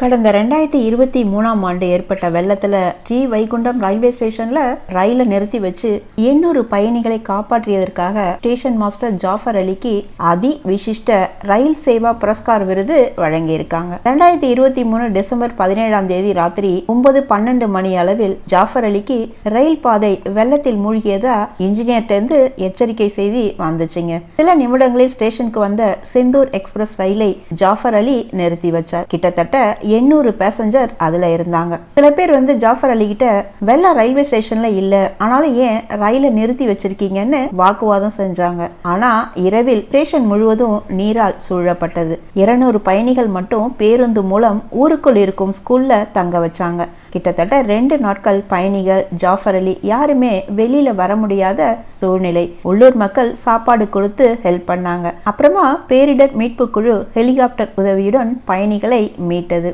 கடந்த ரெண்டாயிரத்தி இருபத்தி மூணாம் ஆண்டு ஏற்பட்ட வெள்ளத்தில் ஸ்ரீ வைகுண்டம் ரயில்வே ஸ்டேஷனில் ரயிலை நிறுத்தி வச்சு எண்ணூறு பயணிகளை காப்பாற்றியதற்காக ஸ்டேஷன் மாஸ்டர் ஜாஃபர் அலிக்கு அதி விசிஷ்ட ரயில் சேவா புரஸ்கார் விருது வழங்கியிருக்காங்க. ரெண்டாயிரத்தி இருபத்தி மூணு டிசம்பர் பதினேழாம் தேதி ராத்திரி ஒன்பது பன்னெண்டு மணி அளவில் ஜாஃபர் அலிக்கு ரயில் பாதை வெள்ளத்தில் மூழ்கியதா இன்ஜினியர்ட்டேருந்து எச்சரிக்கை செய்தி வந்துச்சுங்க. சில நிமிடங்களில் ஸ்டேஷனுக்கு வந்த செந்தூர் எக்ஸ்பிரஸ் ரயிலை ஜாஃபர் அலி நிறுத்தி வச்சார். கிட்டத்தட்ட எண்ணூறு பேசஞ்சர் அதில் இருந்தாங்க. சில பேர் வந்து ஜாஃபர் அலிகிட்ட வெள்ளா ரயில்வே ஸ்டேஷனில் இல்லை ஆனாலும் ஏன் ரயிலை நிறுத்தி வச்சிருக்கீங்கன்னு வாக்குவாதம் செஞ்சாங்க. ஆனால் இரவில் ஸ்டேஷன் முழுவதும் நீரால் சூழப்பட்டது. இருநூறு பயணிகள் மட்டும் பேருந்து மூலம் ஊருக்குள் இருக்கும் ஸ்கூல்ல தங்க வச்சாங்க. கிட்டத்தட்ட ரெண்டு நாட்கள் பயணிகள் ஜாஃபர் அலி யாருமே வெளியில் வர முடியாத சூழ்நிலை. உள்ளூர் மக்கள் சாப்பாடு கொடுத்து ஹெல்ப் பண்ணாங்க. அப்புறமா பேரிடர் மீட்பு குழு ஹெலிகாப்டர் உதவியுடன் பயணிகளை மீட்டது.